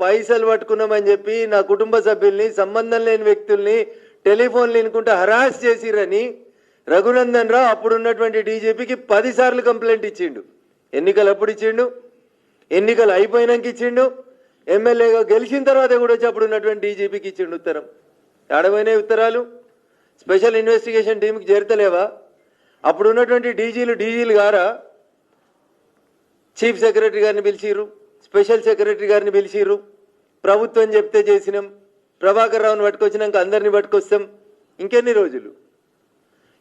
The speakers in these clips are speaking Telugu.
పైసలు పట్టుకున్నామని చెప్పి నా కుటుంబ సభ్యుల్ని సంబంధం లేని వ్యక్తుల్ని టెలిఫోన్లు వినుకుంటూ హరాస్ చేసిరని రఘునందన్ రావు అప్పుడున్నటువంటి డీజీపీకి పదిసార్లు కంప్లైంట్ ఇచ్చిండు. ఎన్నికలు అప్పుడు ఇచ్చిండు ఎన్నికలు అయిపోయినాక ఇచ్చిండు ఎమ్మెల్యేగా గెలిచిన తర్వాత కూడా వచ్చి అప్పుడు ఉన్నటువంటి డీజీపీకి ఇచ్చిండు ఉత్తరం. ఆడపోయినాయి ఉత్తరాలు. స్పెషల్ ఇన్వెస్టిగేషన్ టీంకి చేరతలేవా? అప్పుడు ఉన్నటువంటి డీజీలు డీజీలు గారా? చీఫ్ సెక్రటరీ గారిని పిలిచిర్రు. స్పెషల్ సెక్రటరీ గారిని పిలిచిర్రు. ప్రభుత్వం చెప్తే చేసినాం. ప్రభాకర్ రావుని పట్టుకొచ్చినాక అందరిని పట్టుకొస్తాం. ఇంకెన్ని రోజులు?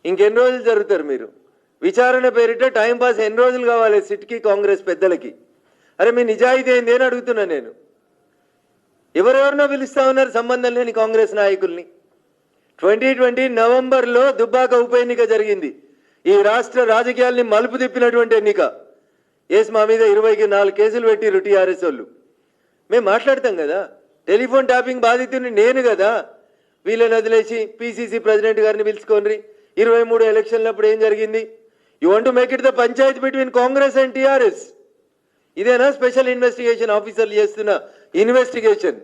ఇంకెన్ని రోజులు జరుగుతారు మీరు? విచారణ పేరిట టైంపాస్ ఎన్ని రోజులు కావాలి సిట్కి కాంగ్రెస్ పెద్దలకి? అరే మీ నిజాయితీ ఏంది అని అడుగుతున్నా నేను. ఎవరెవరినో పిలుస్తా ఉన్నారు సంబంధం లేని కాంగ్రెస్ నాయకుల్ని. ట్వంటీ ట్వంటీ నవంబర్లో దుబ్బాక ఉప ఎన్నిక జరిగింది. ఈ రాష్ట్ర రాజకీయాల్ని మలుపు తిప్పినటువంటి ఎన్నిక. ఎస్ మా మీద ఇరవైకి నాలుగు కేసులు పెట్టిరు టీఆర్ఎస్ వాళ్ళు. మేము మాట్లాడతాం కదా. టెలిఫోన్ ట్యాపింగ్ బాధితుడిని నేను కదా. వీళ్ళని వదిలేసి పీసీసీ ప్రెసిడెంట్ గారిని పిలుచుకోండి. ఇరవై మూడు ఎలక్షన్లప్పుడు ఏం జరిగింది? You want make it the panchayat between Congress and TRS? ఇదేనా స్పెషల్ ఇన్వెస్టిగేషన్ ఆఫీసర్లు చేస్తున్న ఇన్వెస్టిగేషన్?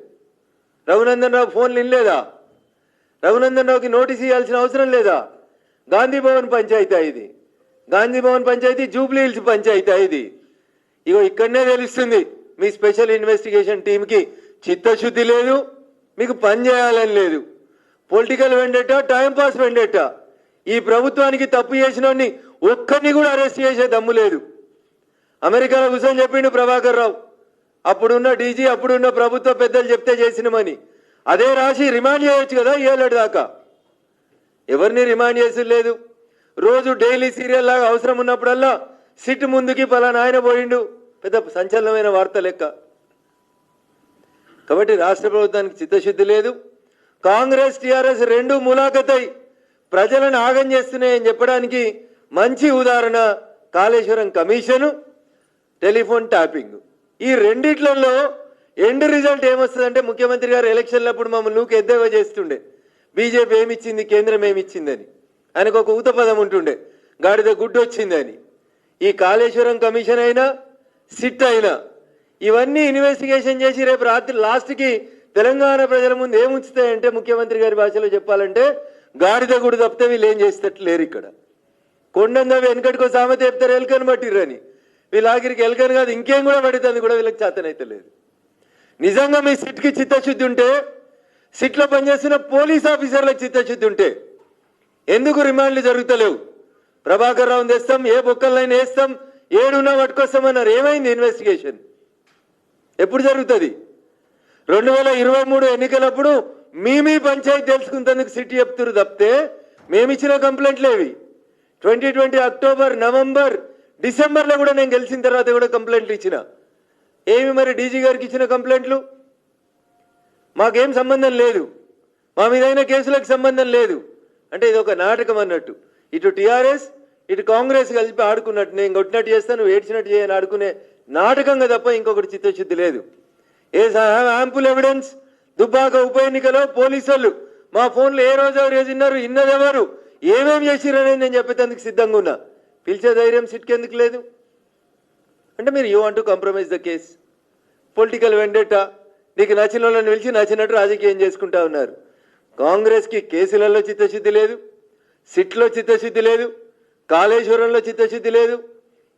రఘునందన్ రావు ఫోన్లు ఇన్లేదా రఘునందన్ రావుకి నోటీస్ ఇవ్వాల్సిన అవసరం లేదా? గాంధీ భవన్ పంచాయతీ ఇది. గాంధీ భవన్ పంచాయతీ జూబ్లీ హిల్స్ పంచాయతీ ఇది. ఇగో ఇక్కడనే తెలుస్తుంది మీ స్పెషల్ ఇన్వెస్టిగేషన్ టీంకి చిత్తశుద్ధి లేదు మీకు పని చేయాలని లేదు. Political vendetta timepass vendetta? ఈ ప్రభుత్వానికి తప్పు చేసినోడిని ఒక్కరిని కూడా అరెస్ట్ చేసే దమ్ము లేదు. అమెరికాలో కూర్చొని చెప్పిండు ప్రభాకర్ రావు. అప్పుడున్న డీజీ అప్పుడున్న ప్రభుత్వ పెద్దలు చెప్తే చేసినమని అదే రాసి రిమాండ్ చేయొచ్చు కదా ఏళ్ళటి దాకా. ఎవరిని రిమాండ్ చేసి లేదు. రోజు డైలీ సీరియల్ లాగా అవసరం ఉన్నప్పుడల్లా సిట్ ముందుకి పలానా ఆయన పోయిండు. పెద్ద సంచలనమైన వార్త లెక్క. కాబట్టి రాష్ట్ర ప్రభుత్వానికి చిత్తశుద్ధి లేదు. కాంగ్రెస్ టీఆర్ఎస్ రెండు ములాఖతై ప్రజలను ఆగం చేస్తున్నాయని చెప్పడానికి మంచి ఉదాహరణ కాళేశ్వరం కమిషను. టెలిఫోన్ ట్యాపింగ్ ఈ రెండిట్లలో ఎండ్ రిజల్ట్ ఏమొస్తుందంటే ముఖ్యమంత్రి గారు ఎలక్షన్లప్పుడు మమ్మల్ని నూకు ఎద్దేవా చేస్తుండే. బీజేపీ ఏమిచ్చింది కేంద్రం ఏమిచ్చిందని. ఆయనకు ఒక ఊత పదం ఉంటుండే. గాడిద గుడ్డు వచ్చిందని ఈ కాళేశ్వరం కమిషన్ అయినా సిట్ అయినా ఇవన్నీ ఇన్వెస్టిగేషన్ చేసి రేపు రాత్రి లాస్ట్కి తెలంగాణ ప్రజల ముందు ఏముంచుతాయంటే ముఖ్యమంత్రి గారి భాషలో చెప్పాలంటే గాడిద గుడి తప్పితే వీళ్ళు ఏం చేసేటట్లు లేరు ఇక్కడ. కొండంగా వెనకటికో సామెత చెప్తారు ఎలుకని పట్టిర్రని. వీళ్ళ ఆఖరికి ఎలుకని కాదు ఇంకేం కూడా పడుతుంది కూడా వీళ్ళకి చేతనైతే లేదు. నిజంగా మీ సిట్కి చిత్తశుద్ధి ఉంటే సిట్లో పనిచేస్తున్న పోలీస్ ఆఫీసర్లకు చిత్తశుద్ధి ఉంటే ఎందుకు రిమాండ్లు జరుగుతలేవు? ప్రభాకర్ రావు తెస్తాం ఏ బొక్కలైనా వేస్తాం. ఏడున్నా పట్టుకొస్తామన్నారు. ఏమైంది ఇన్వెస్టిగేషన్ ఎప్పుడు జరుగుతుంది? రెండు వేల ఇరవై మూడు ఎన్నికలప్పుడు మీ మీ పంచాయతీ తెలుసుకుంటేందుకు సిటీ చెప్తురు తప్పితే మేమిచ్చిన కంప్లైంట్లేవి ట్వంటీ ట్వంటీ అక్టోబర్ నవంబర్ డిసెంబర్లో కూడా నేను గెలిచిన తర్వాత కూడా కంప్లైంట్లు ఇచ్చిన. ఏమి మరి డీజీ గారికి ఇచ్చిన కంప్లైంట్లు? మాకేం సంబంధం లేదు. మా మీదైన కేసులకు సంబంధం లేదు. అంటే ఇది ఒక నాటకం అన్నట్టు. ఇటు టిఆర్ఎస్ ఇటు కాంగ్రెస్ కలిపి ఆడుకున్నట్టు నేను కొట్టినట్టు చేస్తాను నువ్వు ఏడ్చినట్టు చేయని ఆడుకునే నాటకంగా తప్ప ఇంకొకటి చిత్తశుద్ధి లేదు. ఏ యాంపుల్ ఎవిడెన్స్ దుబ్బాక ఉప ఎన్నికలో పోలీసు వాళ్ళు మా ఫోన్లో ఏ రోజు ఎవరు చేసినారు ఇన్నదెవరు ఏమేమి చేసిరనేది నేను చెప్పేందుకు సిద్ధంగా ఉన్నా. పిలిచే ధైర్యం సిట్కెందుకు లేదు. అంటే మీరు you want to compromise the case. Political vendetta నీకు నచ్చిన వాళ్ళని పిలిచి నచ్చినట్టు రాజకీయం చేసుకుంటా ఉన్నారు. కాంగ్రెస్కి కేసులలో చిత్తశుద్ధి లేదు. సిట్లో చిత్తశుద్ధి లేదు కాళేశ్వరంలో చిత్తశుద్ధి లేదు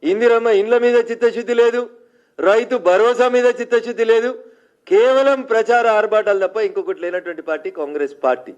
ఇందిరమ్మ ఇండ్ల మీద చిత్తశుద్ధి లేదు రైతు భరోసా మీద చిత్తశుద్ధి లేదు కేవలం ప్రచార ఆర్భాటాలు తప్ప ఇంకొకటి లేనటువంటి పార్టీ కాంగ్రెస్ పార్టీ.